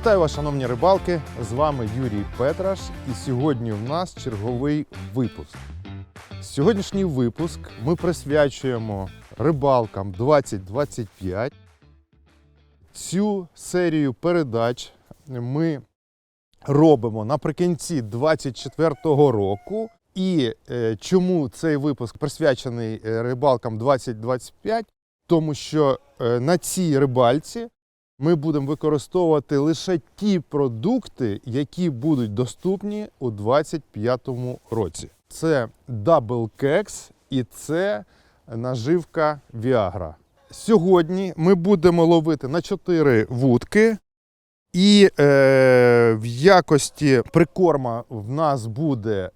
Вітаю вас, шановні рибалки! З вами Юрій Петраш, і сьогодні в нас черговий випуск. Сьогоднішній випуск ми присвячуємо рибалкам 2025. Цю серію передач ми робимо наприкінці 2024 року. І е, чому цей випуск присвячений е, рибалкам 2025? Тому що е, на цій рибальці ми будемо використовувати лише ті продукти, які будуть доступні у 2025 році. Це Kex і це наживка Viagra. Сьогодні ми будемо ловити на 4 вудки. І е, в якості прикорма в нас буде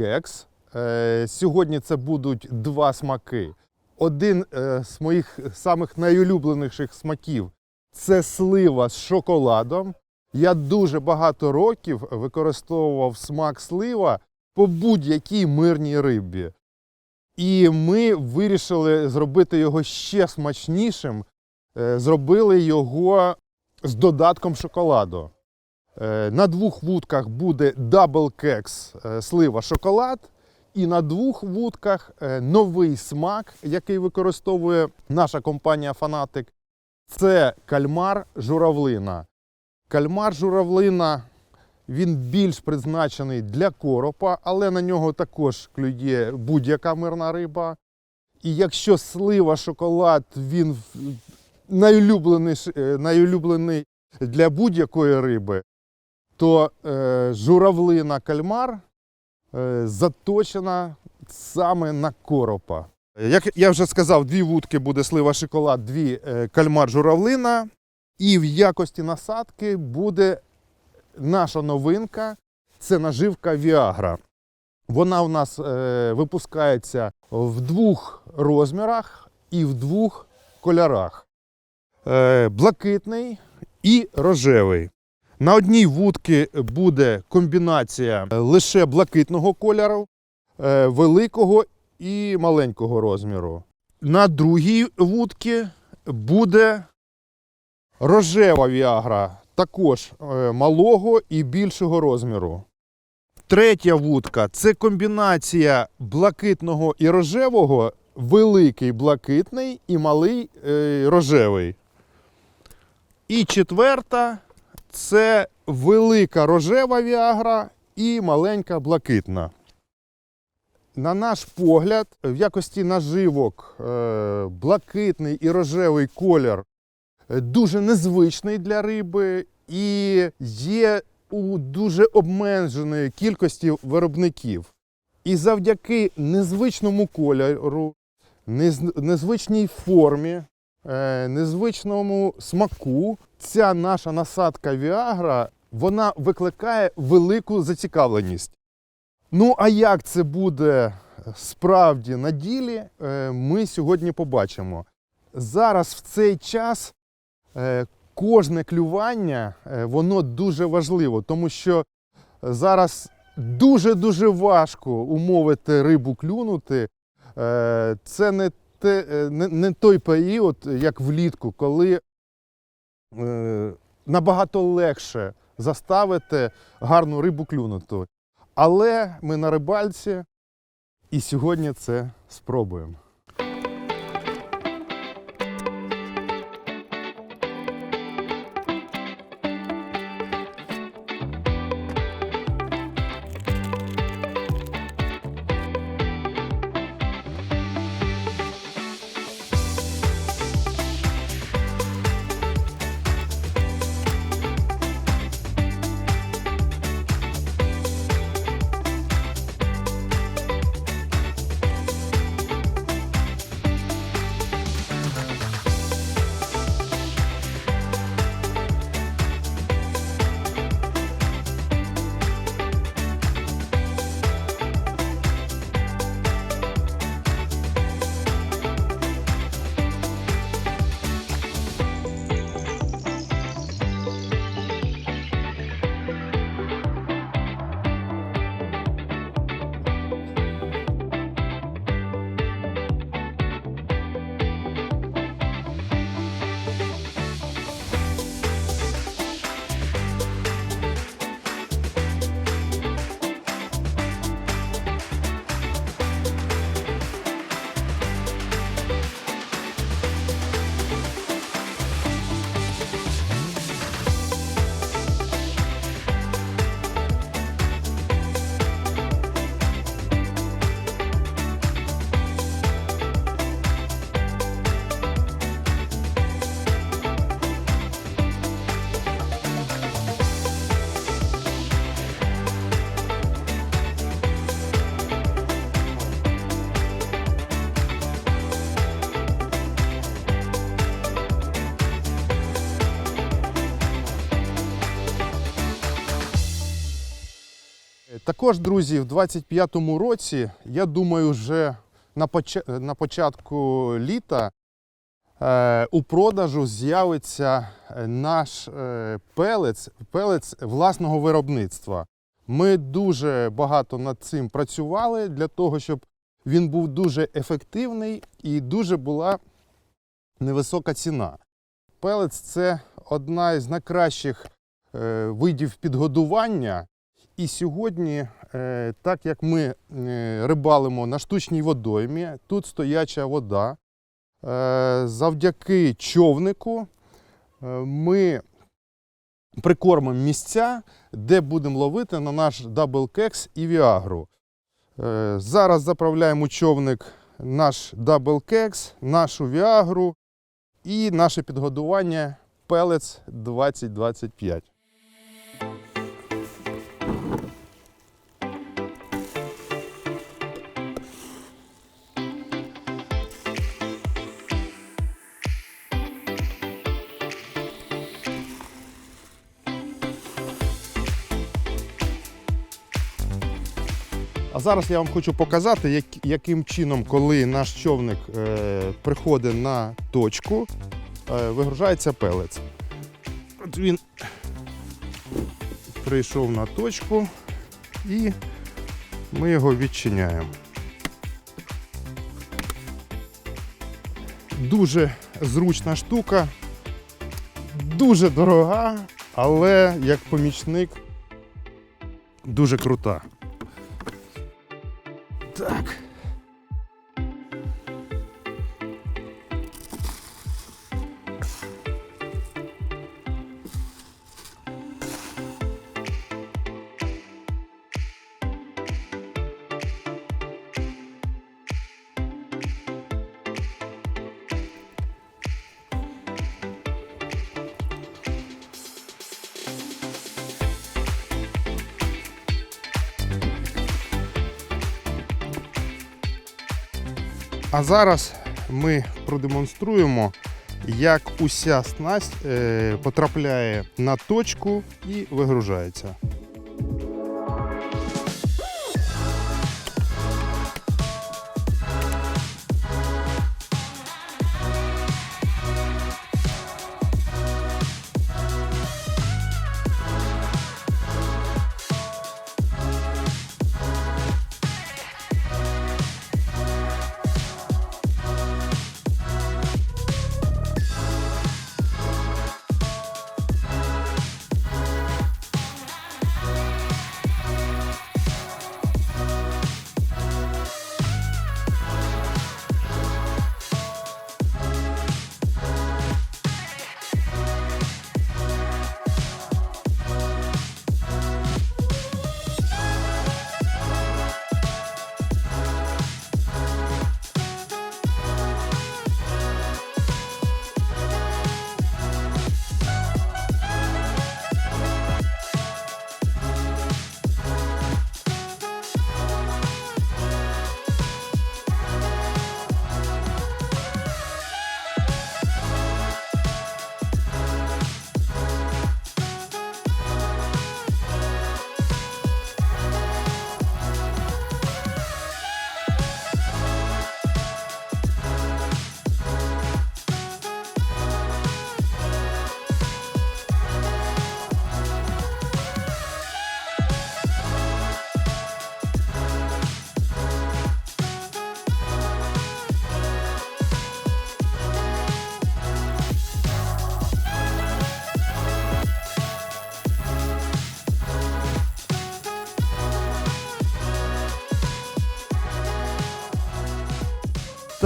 Kex. Е, сьогодні це будуть два смаки. Один е, з моїх самих найулюбленіших смаків це слива з шоколадом. Я дуже багато років використовував смак слива по будь-якій мирній рибі. І ми вирішили зробити його ще смачнішим. Е, Зробили його з додатком шоколаду. Е, На двох вудках буде Double Kex е, слива шоколад. І на двох вудках новий смак, який використовує наша компанія Фанатик. Це кальмар журавлина. Кальмар журавлина він більш призначений для коропа, але на нього також клює будь-яка мирна риба. І якщо слива шоколад він найулюблений, е, найулюблений для будь-якої риби, то е, журавлина кальмар е, заточена саме на коропа. Як я вже сказав, дві вудки буде слива шоколад, дві е, кальмар журавлина. І в якості насадки буде наша новинка це наживка Viagra. Вона у нас е, випускається в двох розмірах і в двох кольорах: е, блакитний і рожевий. На одній вудці буде комбінація лише блакитного кольору, великого і маленького розміру. На другій вудці буде рожева віагра, також е, малого і більшого розміру. Третя вудка це комбінація блакитного і рожевого, великий блакитний і малий е, рожевий. І четверта це велика рожева віагра і маленька блакитна. На наш погляд, в якості наживок е, блакитний і рожевий колір е, дуже незвичний для риби і є у дуже обмеженої кількості виробників. І завдяки незвичному кольору, незвичній формі, е, незвичному смаку, ця наша насадка вона викликає велику зацікавленість. Ну, а як це буде справді на ділі, е, ми сьогодні побачимо. Зараз в цей час е, кожне клювання е, воно дуже важливо, тому що зараз дуже-дуже важко умовити рибу клюнути. Е, Це не, те, е, не, той період, як влітку, коли е, набагато легше заставити гарну рибу клюнути. Але ми на рибальці і сьогодні це спробуємо. Також, друзі, в 25-му році, я думаю, вже на, поча- на початку літа е, у продажу з'явиться е, наш е, пелець, пелець власного виробництва. Ми дуже багато над цим працювали для того, щоб він був дуже ефективний і дуже була невисока ціна. Пелець це одна із найкращих видів підгодування. І сьогодні, е, так як ми е, рибалимо на штучній водоймі, тут стояча вода. Е, завдяки човнику ми прикормимо місця, де будемо ловити на наш даблкекс і віагру. Зараз заправляємо у човник наш даблкекс, нашу віагру і наше підгодування пелець 2025. А зараз я вам хочу показати, як, яким чином, коли наш човник е, приходить на точку, е, вигружається пелець. От він прийшов на точку і ми його відчиняємо. Дуже зручна штука, дуже дорога, але як помічник дуже крута. Так. А зараз ми продемонструємо, як уся снасть е, потрапляє на точку і вигружається.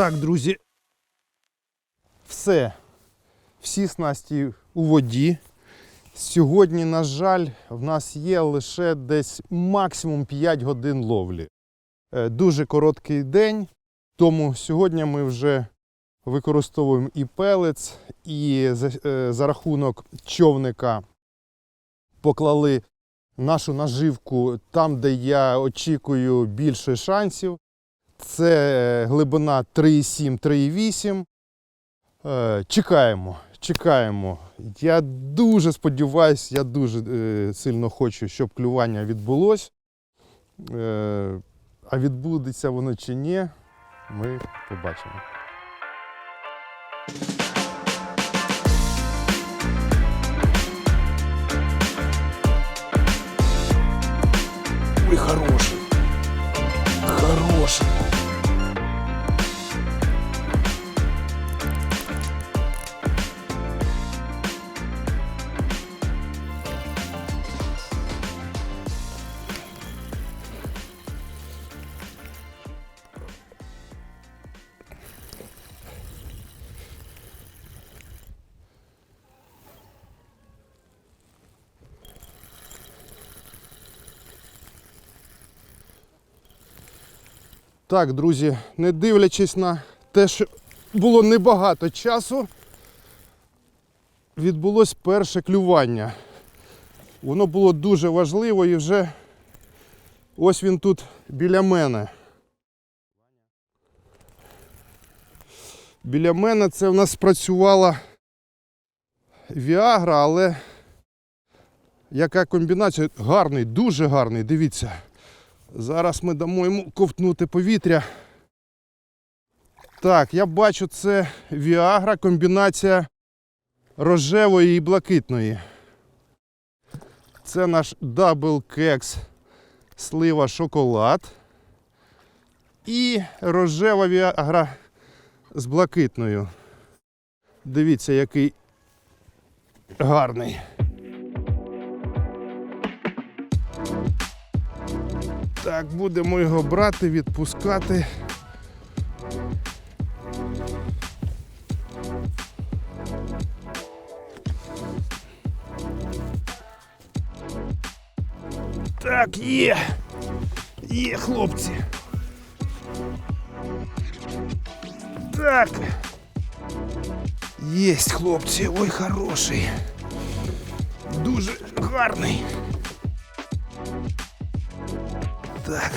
Так, друзі. Все. Всі снасті у воді. Сьогодні, на жаль, в нас є лише десь максимум 5 годин ловлі. Е, Дуже короткий день, тому сьогодні ми вже використовуємо і пелець, і за, е, за рахунок човника поклали нашу наживку там, де я очікую більше шансів. Це е, глибина 3,7-3,8. Е, Чекаємо, чекаємо. Я дуже сподіваюся, я дуже е, сильно хочу, щоб клювання відбулось. Е, А відбудеться воно чи ні, ми побачимо. Хороший. Хороший. Так, друзі, не дивлячись на те, що було небагато часу, відбулось перше клювання. Воно було дуже важливо і вже ось він тут біля мене. Біля мене це в нас спрацювала Віагра, але яка комбінація? Гарний, дуже гарний, дивіться. Зараз ми дамо йому ковтнути повітря. Так, я бачу, це Віагра, комбінація рожевої і блакитної. Це наш дабл кекс слива шоколад. І рожева Віагра з блакитною. Дивіться, який гарний. Так, будемо його брати, відпускати. Так, є. Є, хлопці. Так. Єсть, хлопці. Ой, хороший. Дуже гарний. Так.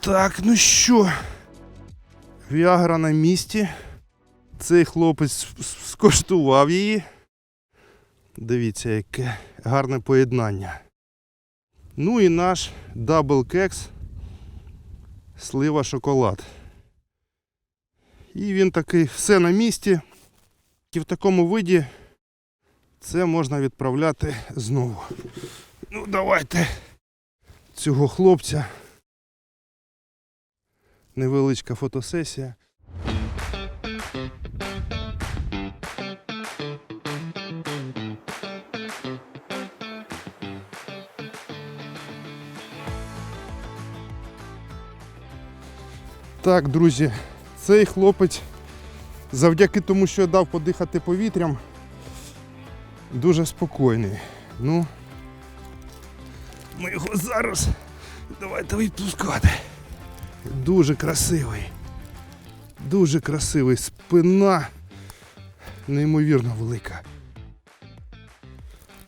Так, ну що? Віагра на місці. Цей хлопець скоштував її. Дивіться, яке гарне поєднання. Ну і наш дабл кекс слива шоколад. І він такий все на місці. І в такому виді це можна відправляти знову. Ну, давайте цього хлопця. Невеличка фотосесія. Так, друзі, цей хлопець, завдяки тому, що я дав подихати повітрям, дуже спокійний. Ну, ми його зараз давайте відпускати. Дуже красивий. Дуже красивий. Спина неймовірно велика.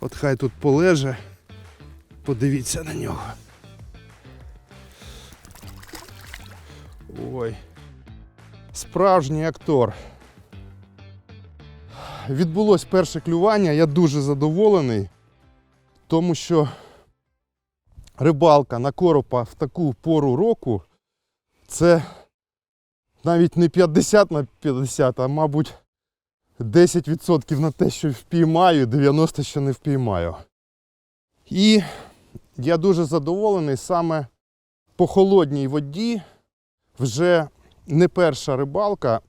От хай тут полеже. Подивіться на нього. Ой. Справжній актор. Відбулось перше клювання, я дуже задоволений, тому що рибалка на коропа в таку пору року це навіть не 50 на 50, а мабуть 10% на те, що впіймаю, 90% що не впіймаю. І я дуже задоволений саме по холодній воді вже не перша рибалка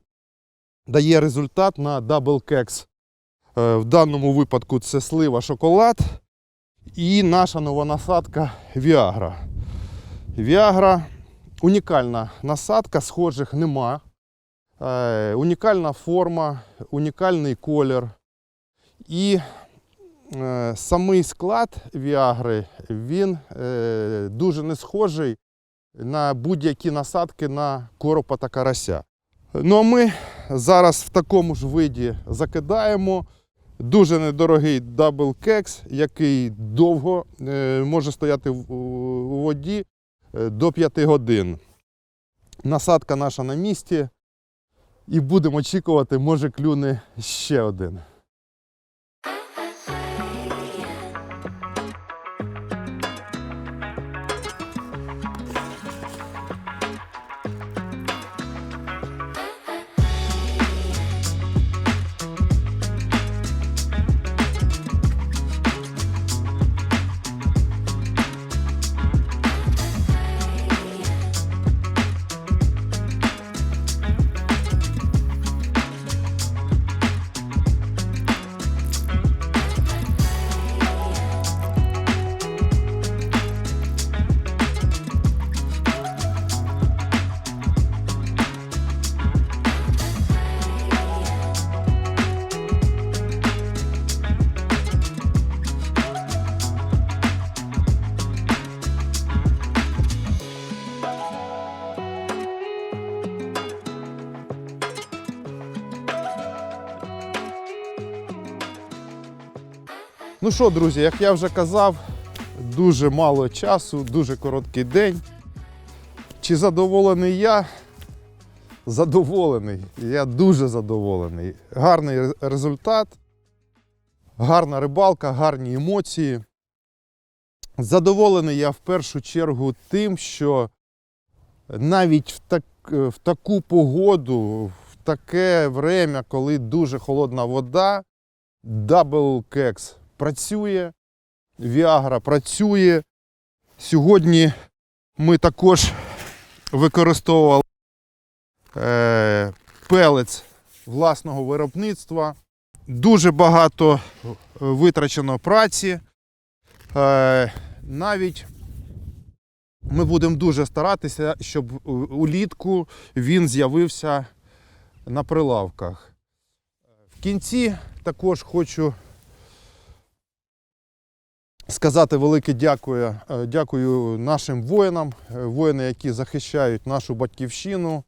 дає результат на дабл кекс. Е, В даному випадку це слива шоколад і наша нова насадка Віагра. Віагра унікальна насадка, схожих нема. Е, Унікальна форма, унікальний колір. І е, самий склад Віагри він дуже не схожий на будь-які насадки на коропа та карася. Ну а ми зараз в такому ж виді закидаємо дуже недорогий дабл кекс, який довго е, може стояти у воді е, до 5 годин. Насадка наша на місці. І будемо очікувати, може клюне ще один. Ну що, друзі, як я вже казав, дуже мало часу, дуже короткий день. Чи задоволений я? Задоволений. Я дуже задоволений. Гарний результат, гарна рибалка, гарні емоції. Задоволений я в першу чергу тим, що навіть в, так, в таку погоду, в таке время, коли дуже холодна вода, Double Kex працює, Viagra працює. Сьогодні ми також використовували е, пелець власного виробництва. Дуже багато витрачено праці. Е, навіть ми будемо дуже старатися, щоб улітку він з'явився на прилавках. В кінці також хочу сказати велике дякую, е, дякую нашим воїнам, е, воїни, які захищають нашу батьківщину.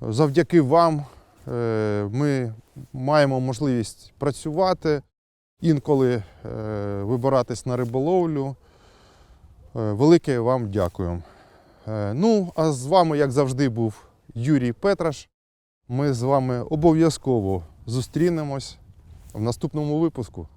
Завдяки вам е, ми маємо можливість працювати, інколи вибиратись на риболовлю. Велике вам дякую. Ну, а з вами, як завжди, був Юрій Петраш. Ми з вами обов'язково зустрінемось в наступному випуску.